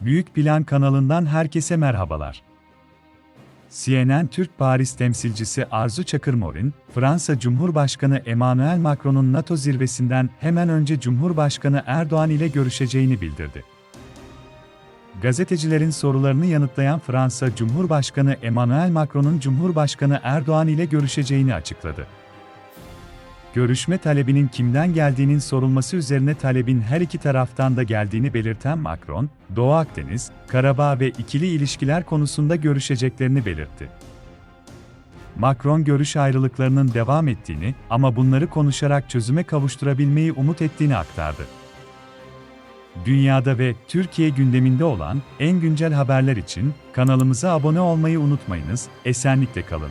Büyük Plan kanalından herkese merhabalar. CNN Türk Paris temsilcisi Arzu Çakırmor'un, Fransa Cumhurbaşkanı Emmanuel Macron'un NATO zirvesinden hemen önce Cumhurbaşkanı Erdoğan ile görüşeceğini bildirdi. Gazetecilerin sorularını yanıtlayan Fransa Cumhurbaşkanı Emmanuel Macron'un Cumhurbaşkanı Erdoğan ile görüşeceğini açıkladı. Görüşme talebinin kimden geldiğinin sorulması üzerine talebin her iki taraftan da geldiğini belirten Macron, Doğu Akdeniz, Karabağ ve ikili ilişkiler konusunda görüşeceklerini belirtti. Macron görüş ayrılıklarının devam ettiğini ama bunları konuşarak çözüme kavuşturabilmeyi umut ettiğini aktardı. Dünyada ve Türkiye gündeminde olan en güncel haberler için kanalımıza abone olmayı unutmayınız, esenlikle kalın.